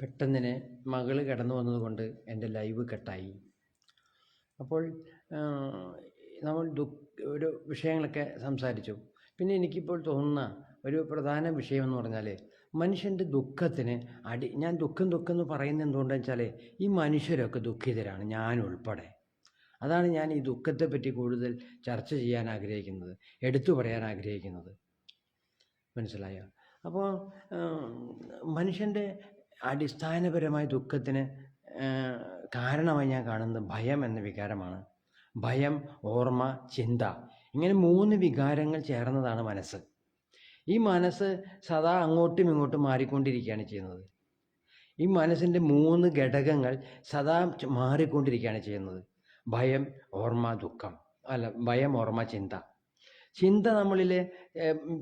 പെട്ടെന്നിന് മകൾ കടന്നു വന്നതുകൊണ്ട് എന്റെ ലൈവ് കട്ടായി. അപ്പോൾ നമ്മൾ ഒരു വിഷയങ്ങളൊക്കെ സംസാരിച്ചു. പിന്നെ എനിക്കിപ്പോൾ തോന്നുന്ന ഒരു പ്രധാന വിഷയം എന്ന് പറഞ്ഞാൽ മനുഷ്യന്റെ ദുഃഖത്തിന് അടി ഞാൻ ദുഃഖം ദുഃഖം എന്ന് പറയുന്നത് എന്തുകൊണ്ടെന്ന് വെച്ചാൽ ഈ മനുഷ്യരൊക്കെ ദുഃഖിതരാണ് ഞാൻ ഉൾപ്പെടെ. അതാണ് ഞാൻ ഈ ദുഃഖത്തെപ്പറ്റി കൂടുതൽ ചർച്ച ചെയ്യാൻ ആഗ്രഹിക്കുന്നത് എടുത്തു പറയാൻ ആഗ്രഹിക്കുന്നത്. മനസ്സിലായോ? അപ്പോൾ മനുഷ്യന്റെ അടിസ്ഥാനപരമായ ദുഃഖത്തിന് കാരണമായി ഞാൻ കാണുന്നത് ഭയം എന്ന വികാരമാണ്. ഭയം ഓർമ്മ ചിന്ത ഇങ്ങനെ മൂന്ന് വികാരങ്ങൾ ചേർന്നതാണ് മനസ്സ്. ഈ മനസ്സ് സദാ അങ്ങോട്ടും ഇങ്ങോട്ടും മാറിക്കൊണ്ടിരിക്കുകയാണ് ചെയ്യുന്നത്. ഈ മനസ്സിന്റെ മൂന്ന് ഘടകങ്ങൾ സദാ മാറിക്കൊണ്ടിരിക്കുകയാണ് ചെയ്യുന്നത്. ഭയം ഓർമ്മ ദുഃഖം അല്ല ഭയം ഓർമ്മ ചിന്ത. ചിന്ത നമ്മളിൽ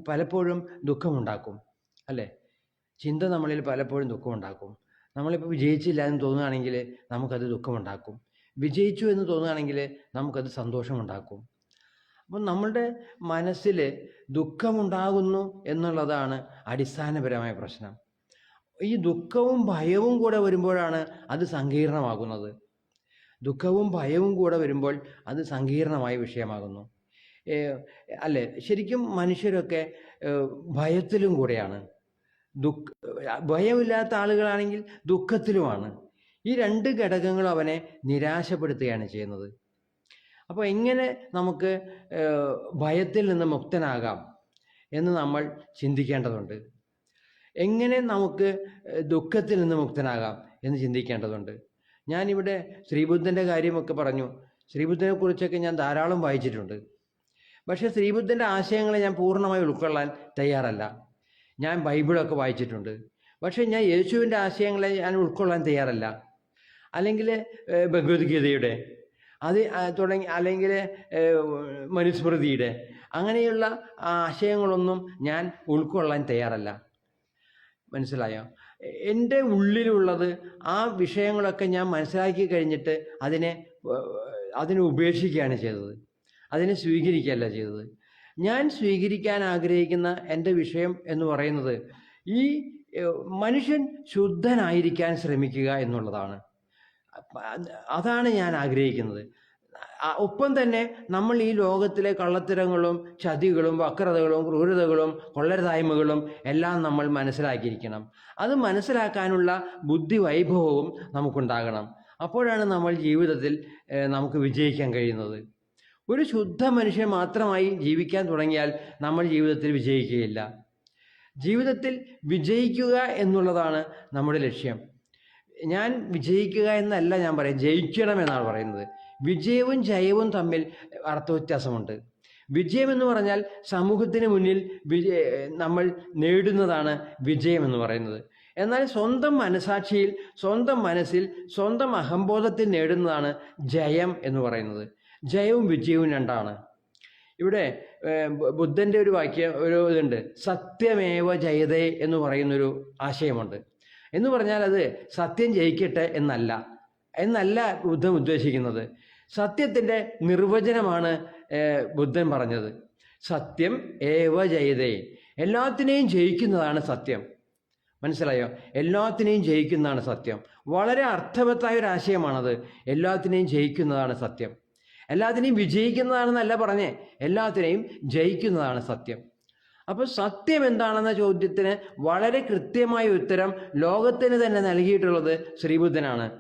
പലപ്പോഴും ദുഃഖമുണ്ടാക്കും അല്ലേ? ചിന്ത നമ്മളിൽ പലപ്പോഴും ദുഃഖമുണ്ടാക്കും. നമ്മളിപ്പോൾ വിജയിച്ചില്ല എന്ന് തോന്നുകയാണെങ്കിൽ നമുക്കത് ദുഃഖമുണ്ടാക്കും. വിജയിച്ചു എന്ന് തോന്നുകയാണെങ്കിൽ നമുക്കത് സന്തോഷമുണ്ടാക്കും. അപ്പം നമ്മളുടെ മനസ്സിൽ ദുഃഖമുണ്ടാകുന്നു എന്നുള്ളതാണ് അടിസ്ഥാനപരമായ പ്രശ്നം. ഈ ദുഃഖവും ഭയവും കൂടെ വരുമ്പോഴാണ് അത് സങ്കീർണമാകുന്നത്. ദുഃഖവും ഭയവും കൂടെ വരുമ്പോൾ അത് സങ്കീർണമായ വിഷയമാകുന്നു. അല്ലേ? ശരിക്കും മനുഷ്യരൊക്കെ ഭയത്തിലും കൂടെയാണ്. ദുഃഖ ഭയമില്ലാത്ത ആളുകളാണെങ്കിൽ ദുഃഖത്തിലുമാണ്. ഈ രണ്ട് ഘടകങ്ങളും അവനെ നിരാശപ്പെടുത്തുകയാണ് ചെയ്യുന്നത്. അപ്പോൾ എങ്ങനെ നമുക്ക് ഭയത്തിൽ നിന്ന് മുക്തനാകാം എന്ന് നമ്മൾ ചിന്തിക്കേണ്ടതുണ്ട്. എങ്ങനെ നമുക്ക് ദുഃഖത്തിൽ നിന്ന് മുക്തനാകാം എന്ന് ചിന്തിക്കേണ്ടതുണ്ട്. ഞാനിവിടെ ശ്രീബുദ്ധന്റെ കാര്യമൊക്കെ പറഞ്ഞു. ശ്രീബുദ്ധനെ കുറിച്ചൊക്കെ ഞാൻ ധാരാളം വായിച്ചിട്ടുണ്ട്. പക്ഷേ ശ്രീബുദ്ധന്റെ ആശയങ്ങളെ ഞാൻ പൂർണമായി ഉൾക്കൊള്ളാൻ തയ്യാറല്ല. ഞാൻ ബൈബിളൊക്കെ വായിച്ചിട്ടുണ്ട്. പക്ഷേ ഞാൻ യേശുവിന്റെ ആശയങ്ങളെ ഞാൻ ഉൾക്കൊള്ളാൻ തയ്യാറല്ല. അല്ലെങ്കിൽ ഭഗവത്ഗീതയുടെ അത് തുടങ്ങി അല്ലെങ്കിൽ മനുസ്മൃതിയുടെ അങ്ങനെയുള്ള ആശയങ്ങളൊന്നും ഞാൻ ഉൾക്കൊള്ളാൻ തയ്യാറല്ല. മനസ്സിലായോ? എന്റെ ഉള്ളിലുള്ളത് ആ വിഷയങ്ങളൊക്കെ ഞാൻ മനസ്സിലാക്കി കഴിഞ്ഞിട്ട് അതിനെ അതിനെ ഉപേക്ഷിക്കുകയാണ് ചെയ്തത്. അതിനെ സ്വീകരിക്കുകയല്ല ചെയ്തത്. ഞാൻ സ്വീകരിക്കാൻ ആഗ്രഹിക്കുന്ന എന്റെ വിഷയം എന്ന് പറയുന്നത് ഈ മനുഷ്യൻ ശുദ്ധനായിരിക്കാൻ ശ്രമിക്കുക എന്നുള്ളതാണ്. അതാണ് ഞാൻ ആഗ്രഹിക്കുന്നത്. ഒപ്പം തന്നെ നമ്മൾ ഈ ലോകത്തിലെ കള്ളത്തരങ്ങളും ചതികളും വക്രതകളും ക്രൂരതകളും കൊള്ളരുതായ്മകളും എല്ലാം നമ്മൾ മനസ്സിലാക്കിയിരിക്കണം. അത് മനസ്സിലാക്കാനുള്ള ബുദ്ധി വൈഭവവും നമുക്കുണ്ടാകണം. അപ്പോഴാണ് നമ്മൾ ജീവിതത്തിൽ നമുക്ക് വിജയിക്കാൻ കഴിയുന്നത്. ഒരു ശുദ്ധ മനുഷ്യൻ മാത്രമായി ജീവിക്കാൻ തുടങ്ങിയാൽ നമ്മൾ ജീവിതത്തിൽ വിജയിക്കുകയില്ല. ജീവിതത്തിൽ വിജയിക്കുക എന്നുള്ളതാണ് നമ്മുടെ ലക്ഷ്യം. ഞാൻ വിജയിക്കുക എന്നല്ല ഞാൻ പറയും ജയിക്കണം എന്നാണ് പറയുന്നത്. വിജയവും ജയവും തമ്മിൽ അർത്ഥവ്യത്യാസമുണ്ട് വിജയം എന്ന് പറഞ്ഞാൽ സമൂഹത്തിന് മുന്നിൽ നമ്മൾ നേടുന്നതാണ് വിജയം എന്ന് പറയുന്നത്. എന്നാൽ സ്വന്തം മനസാക്ഷിയിൽ സ്വന്തം മനസ്സിൽ സ്വന്തം അഹംബോധത്തിൽ നേടുന്നതാണ് ജയം എന്ന് പറയുന്നത്. ജയവും വിജയവും രണ്ടാണ്. ഇവിടെ ബുദ്ധന്റെ ഒരു വാക്യം ഒരു ഇതുണ്ട്. സത്യമേവ ജയതേ എന്ന് പറയുന്നൊരു ആശയമുണ്ട്. എന്ന് പറഞ്ഞാൽ അത് സത്യം ജയിക്കട്ടെ എന്നല്ല. എന്നല്ല ബുദ്ധൻ ഉദ്ദേശിക്കുന്നത്. സത്യത്തിന്റെ നിർവചനമാണ് ബുദ്ധൻ പറഞ്ഞത്. സത്യം ഏവ ജയതേ. എല്ലാത്തിനെയും ജയിക്കുന്നതാണ് സത്യം. മനസ്സിലായോ? എല്ലാത്തിനെയും ജയിക്കുന്നതാണ് സത്യം. വളരെ അർത്ഥവത്തായ ഒരു ആശയമാണത് എല്ലാത്തിനെയും ജയിക്കുന്നതാണ് സത്യം. എല്ലാത്തിനെയും വിജയിക്കുന്നതാണെന്നല്ല പറഞ്ഞേ. എല്ലാത്തിനെയും ജയിക്കുന്നതാണ് സത്യം. അപ്പോൾ സത്യം എന്താണെന്ന ചോദ്യത്തിന് വളരെ കൃത്യമായ ഉത്തരം ലോകത്തിന് തന്നെ നൽകിയിട്ടുള്ളത് ശ്രീബുദ്ധനാണ്.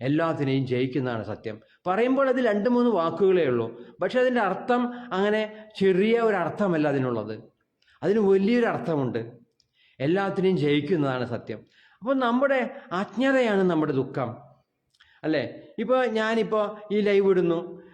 എല്ലാത്തിനെയും ജയിക്കുന്നതാണ് സത്യം. പറയുമ്പോൾ അത് രണ്ട് മൂന്ന് വാക്കുകളേ ഉള്ളൂ. പക്ഷെ അതിന്റെ അർത്ഥം അങ്ങനെ ചെറിയ ഒരു അർത്ഥമല്ല അതിനുള്ളത്. അതിന് വലിയൊരു അർത്ഥമുണ്ട്. എല്ലാത്തിനെയും ജയിക്കുന്നതാണ് സത്യം. അപ്പോൾ നമ്മുടെ അജ്ഞതയാണ് നമ്മുടെ ദുഃഖം. അല്ലേ? ഇപ്പോൾ ഞാനിപ്പോൾ ഈ ലൈവ് ഇടുന്നു.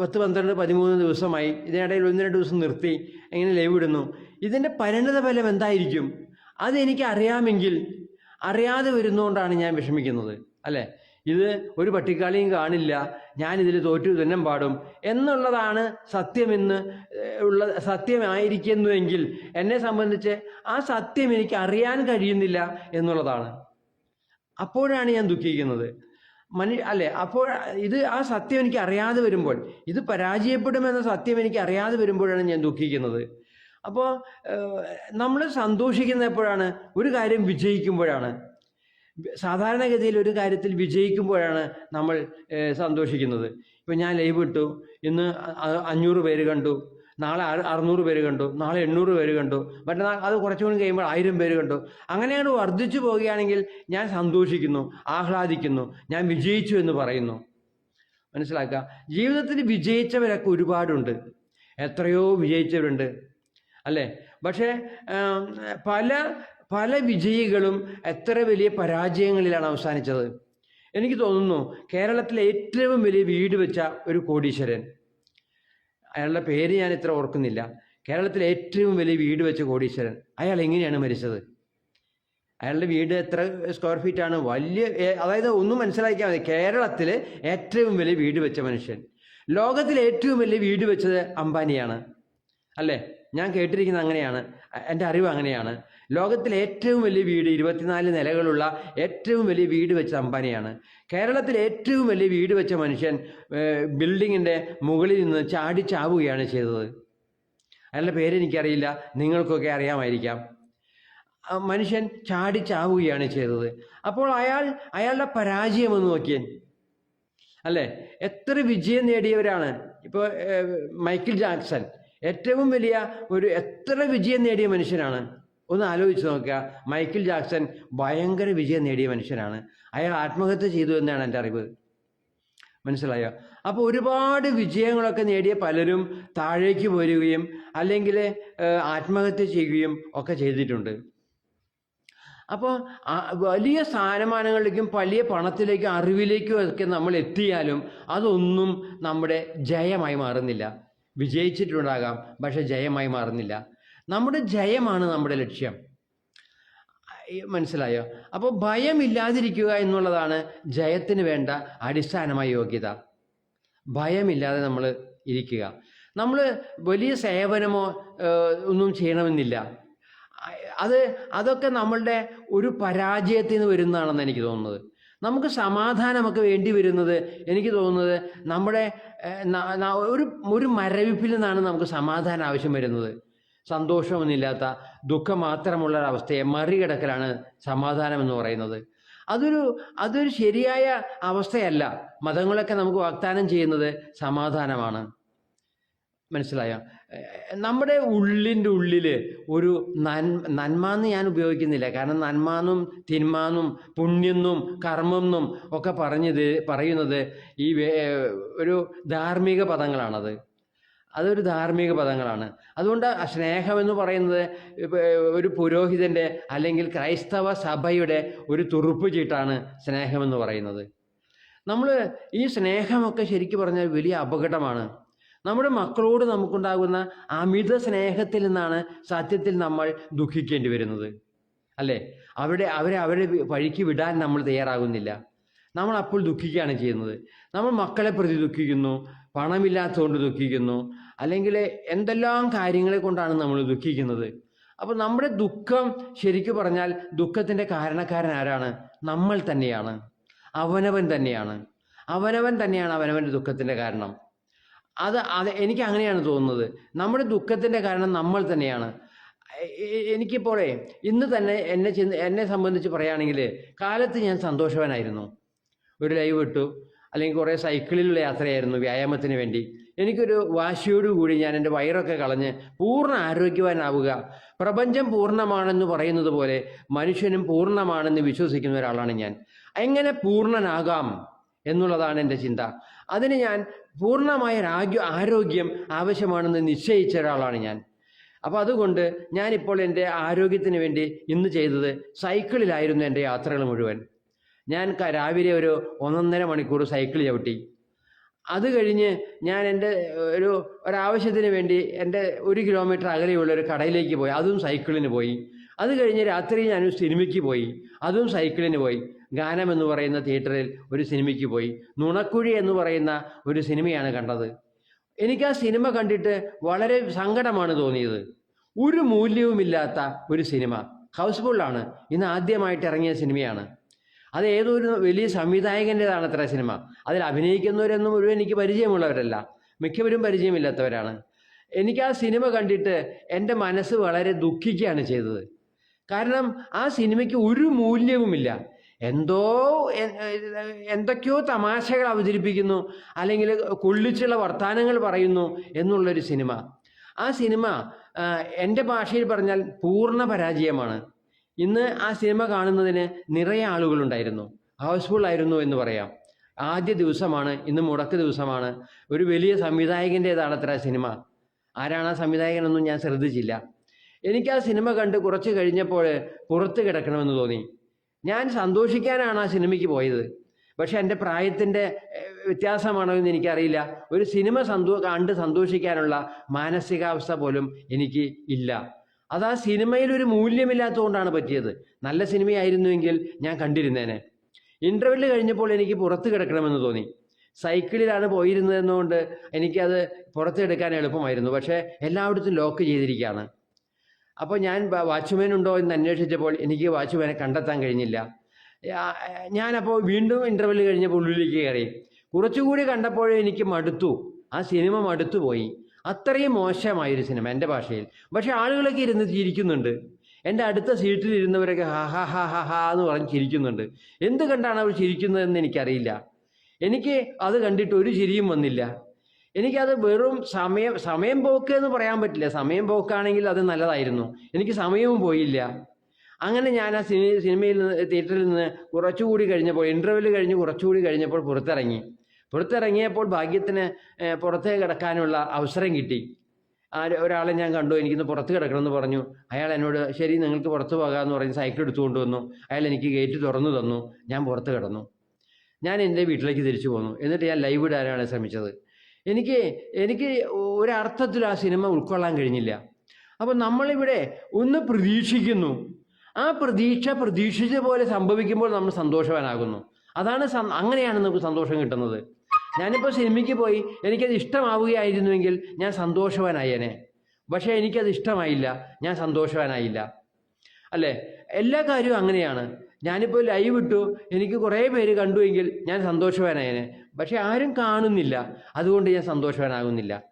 പത്ത് പന്ത്രണ്ട് പതിമൂന്ന് ദിവസമായി. ഇതിനിടയിൽ ഒന്ന് രണ്ട് ദിവസം നിർത്തി. എങ്ങനെ ലൈവ് ഇടുന്നു. ഇതിന്റെ പരിണിത ഫലം എന്തായിരിക്കും? അതെനിക്ക് അറിയാമെങ്കിൽ അറിയാതെ വരുന്നതുകൊണ്ടാണ് ഞാൻ വിഷമിക്കുന്നത്. അല്ലേ? ഇത് ഒരു പട്ടിക്കാളിയും കാണില്ല. ഞാനിതിൽ തോറ്റു തന്നെ പാടും എന്നുള്ളതാണ് സത്യമെന്ന് ഉള്ള സത്യമായിരിക്കുന്നുവെങ്കിൽ എന്നെ സംബന്ധിച്ച് ആ സത്യം എനിക്ക് അറിയാൻ കഴിയുന്നില്ല എന്നുള്ളതാണ്. അപ്പോഴാണ് ഞാൻ ദുഃഖിക്കുന്നത്. മനു അല്ലെ? അപ്പോൾ ഇത് ആ സത്യം എനിക്ക് അറിയാതെ വരുമ്പോൾ ഇത് പരാജയപ്പെടുമെന്ന സത്യം എനിക്ക് അറിയാതെ വരുമ്പോഴാണ് ഞാൻ ദുഃഖിക്കുന്നത്. അപ്പോൾ നമ്മൾ സന്തോഷിക്കുന്ന എപ്പോഴാണ്? ഒരു കാര്യം വിജയിക്കുമ്പോഴാണ്. സാധാരണഗതിയിൽ ഒരു കാര്യത്തിൽ വിജയിക്കുമ്പോഴാണ് നമ്മൾ സന്തോഷിക്കുന്നത്. ഇപ്പം ഞാൻ ലൈവ് ഇട്ടു. ഇന്ന് അഞ്ഞൂറ് പേര് കണ്ടു. നാളെ അറു- അറുന്നൂറ് പേര് കണ്ടു നാളെ എണ്ണൂറ് പേര് കണ്ടു മറ്റന്നാൾ അത് കുറച്ചുകൂടി കഴിയുമ്പോൾ ആയിരം പേര് കണ്ടു. അങ്ങനെയാണ് വർദ്ധിച്ചു പോവുകയാണെങ്കിൽ ഞാൻ സന്തോഷിക്കുന്നു ആഹ്ലാദിക്കുന്നു ഞാൻ വിജയിച്ചു എന്ന് പറയുന്നു. മനസ്സിലാക്കുക ജീവിതത്തിൽ വിജയിച്ചവരൊക്കെ ഒരുപാടുണ്ട്. എത്രയോ വിജയിച്ചവരുണ്ട്. അല്ലേ? പക്ഷേ പല പല വിജയികളും എത്ര വലിയ പരാജയങ്ങളിലാണ് അവസാനിച്ചത്. എനിക്ക് തോന്നുന്നു കേരളത്തിലെ ഏറ്റവും വലിയ വീട് വെച്ച ഒരു കോടീശ്വരൻ. അയാളുടെ പേര് ഞാൻ ഇത്ര ഓർക്കുന്നില്ല. കേരളത്തിലെ ഏറ്റവും വലിയ വീട് വെച്ച കോടീശ്വരൻ. അയാൾ എങ്ങനെയാണ് മരിച്ചത്? അയാളുടെ വീട് എത്ര സ്ക്വയർ ഫീറ്റ് ആണ്? വലിയ അതായത് ഒന്നും മനസ്സിലാക്കിയാൽ മതി. കേരളത്തിൽ ഏറ്റവും വലിയ വീട് വെച്ച മനുഷ്യൻ. ലോകത്തിലെ ഏറ്റവും വലിയ വീട് വെച്ചത് അംബാനിയാണ്. അല്ലേ? ഞാൻ കേട്ടിരിക്കുന്നത് അങ്ങനെയാണ്. എന്റെ അറിവ് അങ്ങനെയാണ്. ലോകത്തിലെ ഏറ്റവും വലിയ വീട് ഇരുപത്തിനാല് നിലകളുള്ള ഏറ്റവും വലിയ വീട് വെച്ച അംബാനിയാണ്. കേരളത്തിലെ ഏറ്റവും വലിയ വീട് വെച്ച മനുഷ്യൻ ബിൽഡിങ്ങിന്റെ മുകളിൽ നിന്ന് ചാടി ചാവുകയാണ് ചെയ്തത്. അയാളുടെ പേരെനിക്കറിയില്ല നിങ്ങൾക്കൊക്കെ അറിയാമായിരിക്കാം. മനുഷ്യൻ ചാടി ചാവുകയാണ് ചെയ്തത്. അപ്പോൾ അയാൾ അയാളുടെ പരാജയം എന്ന് നോക്കിയേ. അല്ലേ? എത്ര വിജയം നേടിയവരാണ്. ഇപ്പോൾ മൈക്കിൾ ജാക്സൺ. ഏറ്റവും വലിയ ഒരു എത്ര വിജയം നേടിയ മനുഷ്യനാണ്. ഒന്ന് ആലോചിച്ച് നോക്കുക. മൈക്കിൾ ജാക്സൺ ഭയങ്കര വിജയം നേടിയ മനുഷ്യനാണ്. അയാൾ ആത്മഹത്യ ചെയ്തു എന്നാണ് എന്റെ അറിവ്. മനസ്സിലായോ? അപ്പോൾ ഒരുപാട് വിജയങ്ങളൊക്കെ നേടിയ പലരും താഴേക്ക് പോരുകയും അല്ലെങ്കിൽ ആത്മഹത്യ ചെയ്യുകയും ഒക്കെ ചെയ്തിട്ടുണ്ട്. അപ്പോൾ വലിയ സ്ഥാനമാനങ്ങളിലേക്കും വലിയ പണത്തിലേക്കും അറിവിലേക്കും ഒക്കെ നമ്മൾ എത്തിയാലും അതൊന്നും നമ്മുടെ ജയമായി മാറുന്നില്ല. വിജയിച്ചിട്ടുണ്ടാകാം പക്ഷെ ജയമായി മാറുന്നില്ല. നമ്മുടെ ജയമാണ് നമ്മുടെ ലക്ഷ്യം. മനസ്സിലായോ? അപ്പോൾ ഭയമില്ലാതിരിക്കുക എന്നുള്ളതാണ് ജയത്തിന് വേണ്ട അടിസ്ഥാനമായ യോഗ്യത. ഭയമില്ലാതെ നമ്മൾ ഇരിക്കുക. നമ്മൾ വലിയ സേവനമോ ഒന്നും ചെയ്യണമെന്നില്ല. അത് അതൊക്കെ നമ്മളുടെ ഒരു പരാജയത്തിൽ നിന്ന് വരുന്നതാണെന്ന് എനിക്ക് തോന്നുന്നത്. നമുക്ക് സമാധാനമൊക്കെ വേണ്ടി വരുന്നത് എനിക്ക് തോന്നുന്നത് നമ്മുടെ ഒരു ഒരു മരവിപ്പിൽ നിന്നാണ് നമുക്ക് സമാധാനം ആവശ്യം വരുന്നത്. സന്തോഷമൊന്നുമില്ലാത്ത ദുഃഖം മാത്രമുള്ള അവസ്ഥയെ മറികടക്കലാണ് സമാധാനം എന്ന് പറയുന്നത്. അതൊരു അതൊരു ശരിയായ അവസ്ഥയല്ല. മതങ്ങളൊക്കെ നമുക്ക് വാഗ്ദാനം ചെയ്യുന്നത് സമാധാനമാണ്. മനസ്സിലായ? നമ്മുടെ ഉള്ളിന്റെ ഉള്ളിൽ ഒരു നന്മ നന്മ എന്ന് ഞാൻ ഉപയോഗിക്കുന്നില്ല. കാരണം നന്മാന്നും തിന്മാന്നും പുണ്യെന്നും കർമ്മമെന്നും ഒക്കെ പറഞ്ഞത് പറയുന്നത് ഈ ഒരു ധാർമ്മിക പദങ്ങളാണത്. അതൊരു ധാർമ്മിക പദങ്ങളാണ്. അതുകൊണ്ട് സ്നേഹം എന്ന് പറയുന്നത് ഒരു പുരോഹിതന്റെ അല്ലെങ്കിൽ ക്രൈസ്തവ സഭയുടെ ഒരു തുറുപ്പ് ചീട്ടാണ് സ്നേഹമെന്ന് പറയുന്നത്. നമ്മൾ ഈ സ്നേഹമൊക്കെ ശരിക്കും പറഞ്ഞാൽ വലിയ അപകടമാണ്. നമ്മുടെ മക്കളോട് നമുക്കുണ്ടാകുന്ന അമിത സ്നേഹത്തിൽ നിന്നാണ് സത്യത്തിൽ നമ്മൾ ദുഃഖിക്കേണ്ടി വരുന്നത്. അല്ലേ? അവിടെ അവരെ അവരെ വഴിക്ക് വിടാൻ നമ്മൾ തയ്യാറാകുന്നില്ല. നമ്മൾ അപ്പോൾ ദുഃഖിക്കുകയാണ് ചെയ്യുന്നത്. നമ്മൾ മക്കളെ പ്രതി ദുഃഖിക്കുന്നു. പണമില്ലാത്തതുകൊണ്ട് ദുഃഖിക്കുന്നു. അല്ലെങ്കിൽ എന്തെല്ലാം കാര്യങ്ങളെ കൊണ്ടാണ് നമ്മൾ ദുഃഖിക്കുന്നത്? അപ്പോൾ നമ്മുടെ ദുഃഖം ശരിക്കു പറഞ്ഞാൽ ദുഃഖത്തിന്റെ കാരണക്കാരൻ ആരാണ്? നമ്മൾ തന്നെയാണ്. അവനവൻ തന്നെയാണ്. അവനവൻ തന്നെയാണ് അവനവന്റെ ദുഃഖത്തിന്റെ കാരണം. അത് അത് എനിക്ക് അങ്ങനെയാണ് തോന്നുന്നത്. നമ്മുടെ ദുഃഖത്തിന്റെ കാരണം നമ്മൾ തന്നെയാണ്. എനിക്കിപ്പോഴേ ഇന്ന് തന്നെ എന്നെ എന്നെ സംബന്ധിച്ച് പറയുകയാണെങ്കിൽ കാലത്ത് ഞാൻ സന്തോഷവാനായിരുന്നു. ഒരു ലൈവ് ഇട്ടു. അല്ലെങ്കിൽ കുറേ സൈക്കിളിലുള്ള യാത്രയായിരുന്നു വ്യായാമത്തിന് വേണ്ടി. എനിക്കൊരു വാശിയോടുകൂടി ഞാൻ എന്റെ വയറൊക്കെ കളഞ്ഞ് പൂർണ ആരോഗ്യവാനാവുക. പ്രപഞ്ചം പൂർണമാണെന്ന് പറയുന്നത് പോലെ മനുഷ്യനും പൂർണമാണെന്ന് വിശ്വസിക്കുന്ന ഒരാളാണ് ഞാൻ. എങ്ങനെ പൂർണനാകാം എന്നുള്ളതാണ് എന്റെ ചിന്ത. അതിന് ഞാൻ പൂർണമായ രാഗ്യ ആരോഗ്യം ആവശ്യമാണെന്ന് നിശ്ചയിച്ച ഒരാളാണ് ഞാൻ. അപ്പോൾ അതുകൊണ്ട് ഞാനിപ്പോൾ എന്റെ ആരോഗ്യത്തിന് വേണ്ടി ഇന്ന് ചെയ്തത് സൈക്കിളിലായിരുന്നു എന്റെ യാത്രകൾ മുഴുവൻ. ഞാൻ രാവിലെ ഒരു ഒന്നൊന്നര മണിക്കൂർ സൈക്കിൾ ചവിട്ടി. അത് കഴിഞ്ഞ് ഞാൻ എന്റെ ഒരു ഒരാവശ്യത്തിന് വേണ്ടി എന്റെ ഒരു കിലോമീറ്റർ അകലെയുള്ള ഒരു കടയിലേക്ക് പോയി. അതും സൈക്കിളിന് പോയി. അത് കഴിഞ്ഞ് രാത്രി ഞാൻ സിനിമയ്ക്ക് പോയി. അതും സൈക്കിളിന് പോയി. ഗാനം എന്ന് പറയുന്ന തിയേറ്ററിൽ ഒരു സിനിമയ്ക്ക് പോയി. നുണക്കുഴി എന്ന് പറയുന്ന ഒരു സിനിമയാണ് കണ്ടത്. എനിക്ക് ആ സിനിമ കണ്ടിട്ട് വളരെ സങ്കടമാണ് തോന്നിയത്. ഒരു മൂല്യവുമില്ലാത്ത ഒരു സിനിമ. ഹൗസ്ഫുള്ളാണ്. ഇന്ന് ആദ്യമായിട്ട് ഇറങ്ങിയ സിനിമയാണ്. അത് ഏതോ ഒരു വലിയ സംവിധായകന്റെതാണ് അത്ര സിനിമ. അതിൽ അഭിനയിക്കുന്നവരൊന്നും മുഴുവൻ എനിക്ക് പരിചയമുള്ളവരല്ല. മിക്കവരും പരിചയമില്ലാത്തവരാണ്. എനിക്ക് ആ സിനിമ കണ്ടിട്ട് എന്റെ മനസ്സ് വളരെ ദുഃഖിക്കുകയാണ് ചെയ്തത്. കാരണം ആ സിനിമയ്ക്ക് ഒരു മൂല്യവുമില്ല. എന്തോ എന്തൊക്കെയോ തമാശകൾ അവതരിപ്പിക്കുന്നു. അല്ലെങ്കിൽ കൊള്ളിച്ചുള്ള വർത്തമാനങ്ങൾ പറയുന്നു എന്നുള്ളൊരു സിനിമ. ആ സിനിമ എന്റെ ഭാഷയിൽ പറഞ്ഞാൽ പൂർണ പരാജയമാണ്. ഇന്ന് ആ സിനിമ കാണുന്നതിന് നിറയെ ആളുകളുണ്ടായിരുന്നു. ഹൗസ്ഫുൾ ആയിരുന്നു എന്ന് പറയാം. ആദ്യ ദിവസമാണ് ഇന്ന് മുടക്ക് ദിവസമാണ്. ഒരു വലിയ സംവിധായകന്റേതാണ് അത്ര സിനിമ. ആരാണ് ആ സംവിധായകനൊന്നും ഞാൻ ശ്രദ്ധിച്ചില്ല. എനിക്ക് ആ സിനിമ കണ്ട് കുറച്ച് കഴിഞ്ഞപ്പോൾ പുറത്ത് കിടക്കണമെന്ന് തോന്നി. ഞാൻ സന്തോഷിക്കാനാണ് ആ സിനിമയ്ക്ക് പോയത്. പക്ഷെ എന്റെ പ്രായത്തിന്റെ വ്യത്യാസമാണോ എന്ന് എനിക്കറിയില്ല. ഒരു സിനിമ സന്തോ കണ്ട് സന്തോഷിക്കാനുള്ള മാനസികാവസ്ഥ പോലും എനിക്ക് ഇല്ല. അത് ആ സിനിമയിൽ ഒരു മൂല്യമില്ലാത്തതുകൊണ്ടാണ് പറ്റിയത്. നല്ല സിനിമയായിരുന്നുവെങ്കിൽ ഞാൻ കണ്ടിരുന്നേനെ. ഇന്റർവെല്ല് കഴിഞ്ഞപ്പോൾ എനിക്ക് പുറത്ത് കിടക്കണമെന്ന് തോന്നി. സൈക്കിളിലാണ് പോയിരുന്നതെന്നുകൊണ്ട് എനിക്കത് പുറത്തെടുക്കാൻ എളുപ്പമായിരുന്നു. പക്ഷേ എല്ലായിടത്തും ലോക്ക് ചെയ്തിരിക്കുകയാണ്. അപ്പോൾ ഞാൻ വാച്ച്മാൻ ഉണ്ടോ എന്ന് അന്വേഷിച്ചപ്പോൾ എനിക്ക് വാച്ച്മാനെ കണ്ടെത്താൻ കഴിഞ്ഞില്ല. ഞാനപ്പോൾ വീണ്ടും ഇന്റർവെൽ കഴിഞ്ഞപ്പോൾ ഉള്ളിലേക്ക് കയറി. കുറച്ചുകൂടി കണ്ടപ്പോഴേ എനിക്ക് മടുത്തു. ആ സിനിമ മടുത്തു പോയി അത്രയും മോശമായൊരു സിനിമ എന്റെ ഭാഷയിൽ. പക്ഷേ ആളുകളൊക്കെ ഇരുന്ന് ചിരിക്കുന്നുണ്ട്. എന്റെ അടുത്ത സീറ്റിൽ ഇരുന്നവരൊക്കെ ഹാ ഹാ ഹാ ഹാ ഹാ എന്ന് പറഞ്ഞ് ചിരിക്കുന്നുണ്ട്. എന്ത് കണ്ടാണ് അവർ ചിരിക്കുന്നതെന്ന് എനിക്കറിയില്ല. എനിക്ക് അത് കണ്ടിട്ട് ഒരു ചിരിയും വന്നില്ല. എനിക്കത് വെറും സമയം സമയം പോക്ക് എന്ന് പറയാൻ പറ്റില്ല. സമയം പോക്കാണെങ്കിൽ അത് നല്ലതായിരുന്നു. എനിക്ക് സമയവും പോയില്ല. അങ്ങനെ ഞാൻ ആ സിനിമ സിനിമയിൽ നിന്ന് തിയേറ്ററിൽ നിന്ന് കുറച്ചുകൂടി കഴിഞ്ഞപ്പോൾ ഇന്റർവെൽ കഴിഞ്ഞ് കുറച്ചുകൂടി കഴിഞ്ഞപ്പോൾ പുറത്തിറങ്ങി. പുറത്തിറങ്ങിയപ്പോൾ ഭാഗ്യത്തിന് പുറത്തേ കിടക്കാനുള്ള അവസരം കിട്ടി. ആ ഒരാളെ ഞാൻ കണ്ടു എനിക്കിന്ന് പുറത്ത് കിടക്കണമെന്ന് പറഞ്ഞു. അയാൾ എന്നോട് ശരി നിങ്ങൾക്ക് പുറത്ത് പോകാമെന്ന് പറഞ്ഞ് സൈക്കിൾ എടുത്തുകൊണ്ട് വന്നു. അയാൾ എനിക്ക് ഗേറ്റ് തുറന്നു തന്നു. ഞാൻ പുറത്ത് കിടന്നു. ഞാൻ എന്റെ വീട്ടിലേക്ക് തിരിച്ചു പോന്നു. എന്നിട്ട് ഞാൻ ലൈവ് ഇടാനാണ് ശ്രമിച്ചത്. എനിക്ക് എനിക്ക് ഒരർത്ഥത്തിൽ ആ സിനിമ ഉൾക്കൊള്ളാൻ കഴിഞ്ഞില്ല. അപ്പോൾ നമ്മളിവിടെ ഒന്ന് പ്രതീക്ഷിക്കുന്നു. ആ പ്രതീക്ഷ പ്രതീക്ഷിച്ച പോലെ സംഭവിക്കുമ്പോൾ നമ്മൾ സന്തോഷവാനാകുന്നു. അതാണ് അങ്ങനെയാണ് നമുക്ക് സന്തോഷം കിട്ടുന്നത്. ഞാനിപ്പോൾ സിനിമയ്ക്ക് പോയി എനിക്കത് ഇഷ്ടമാവുകയായിരുന്നുവെങ്കിൽ ഞാൻ സന്തോഷവാനായേനെ. പക്ഷേ എനിക്കത് ഇഷ്ടമായില്ല. ഞാൻ സന്തോഷവാനായില്ല. അല്ലേ? എല്ലാ കാര്യവും അങ്ങനെയാണ്. ഞാനിപ്പോൾ ലൈവ് ഇട്ടു. എനിക്ക് കുറേ പേര് കണ്ടുവെങ്കിൽ ഞാൻ സന്തോഷവാനായേനെ. പക്ഷെ ആരും കാണുന്നില്ല. അതുകൊണ്ട് ഞാൻ സന്തോഷവാനാകുന്നില്ല.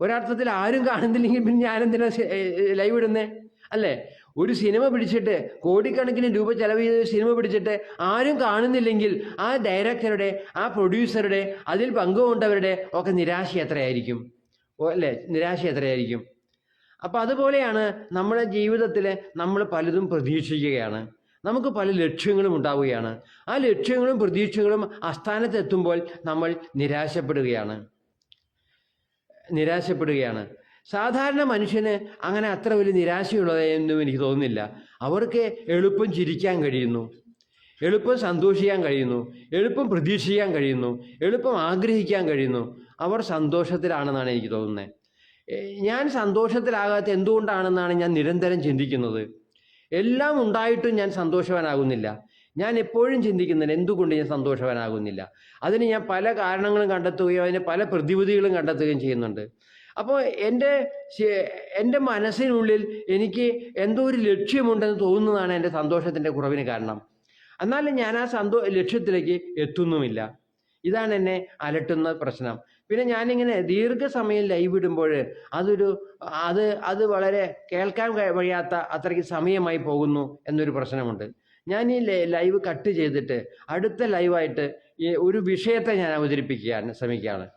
ഒരർത്ഥത്തിൽ ആരും കാണുന്നില്ലെങ്കിൽ പിന്നെ ഞാനെന്തിനാ ലൈവ് ഇടുന്നേ? അല്ലേ? ഒരു സിനിമ പിടിച്ചിട്ട് കോടിക്കണക്കിന് രൂപ ചെലവ് ചെയ്ത സിനിമ പിടിച്ചിട്ട് ആരും കാണുന്നില്ലെങ്കിൽ ആ ഡയറക്ടറുടെ ആ പ്രൊഡ്യൂസറുടെ അതിൽ പങ്കുകൊണ്ടവരുടെ ഒക്കെ നിരാശ എത്രയായിരിക്കും? അല്ലേ? നിരാശ എത്രയായിരിക്കും? അപ്പം അതുപോലെയാണ് നമ്മുടെ ജീവിതത്തിൽ നമ്മൾ പലതും പ്രതീക്ഷിക്കുകയാണ്. നമുക്ക് പല ലക്ഷ്യങ്ങളും ഉണ്ടാവുകയാണ്. ആ ലക്ഷ്യങ്ങളും പ്രതീക്ഷകളും അസ്ഥാനത്തെത്തുമ്പോൾ നമ്മൾ നിരാശപ്പെടുകയാണ്. നിരാശപ്പെടുകയാണ്. സാധാരണ മനുഷ്യന് അങ്ങനെ അത്ര വലിയ നിരാശയുള്ളതെന്നും എനിക്ക് തോന്നുന്നില്ല. അവർക്ക് എളുപ്പം ചിരിക്കാൻ കഴിയുന്നു. എളുപ്പം സന്തോഷിക്കാൻ കഴിയുന്നു. എളുപ്പം പ്രതീക്ഷിക്കാൻ കഴിയുന്നു. എളുപ്പം ആഗ്രഹിക്കാൻ കഴിയുന്നു. അവർ സന്തോഷത്തിലാണെന്നാണ് എനിക്ക് തോന്നുന്നത്. ഞാൻ സന്തോഷത്തിലാകാത്ത എന്തുകൊണ്ടാണെന്നാണ് ഞാൻ നിരന്തരം ചിന്തിക്കുന്നത്? എല്ലാം ഉണ്ടായിട്ടും ഞാൻ സന്തോഷവാനാകുന്നില്ല. ഞാൻ എപ്പോഴും ചിന്തിക്കുന്നില്ല എന്തുകൊണ്ട് ഞാൻ സന്തോഷവാനാകുന്നില്ല. അതിന് ഞാൻ പല കാരണങ്ങളും കണ്ടെത്തുകയും അതിന് പല പ്രതിവിധികളും കണ്ടെത്തുകയും ചെയ്യുന്നുണ്ട്. അപ്പോൾ എന്റെ എന്റെ മനസ്സിനുള്ളിൽ എനിക്ക് എന്തോ ഒരു ലക്ഷ്യമുണ്ടെന്ന് തോന്നുന്നതാണ് എന്റെ സന്തോഷത്തിന്റെ കുറവിന് കാരണം. എന്നാലും ഞാൻ ആ സന്തോ ലക്ഷ്യത്തിലേക്ക് എത്തുന്നുമില്ല. ഇതാണ് എന്നെ അലട്ടുന്ന പ്രശ്നം. പിന്നെ ഞാനിങ്ങനെ ദീർഘസമയം ലൈവ് ഇടുമ്പോൾ അതൊരു അത് അത് വളരെ കേൾക്കാൻ കഴി- കഴിയാത്ത അത്രയ്ക്ക് സമയമായി പോകുന്നു എന്നൊരു പ്രശ്നമുണ്ട്. ഞാൻ ഈ ലൈവ് കട്ട് ചെയ്തിട്ട് അടുത്ത ലൈവായിട്ട് ഒരു വിഷയത്തെ ഞാൻ അവതരിപ്പിക്കുകയാണ് ശ്രമിക്കുകയാണ്.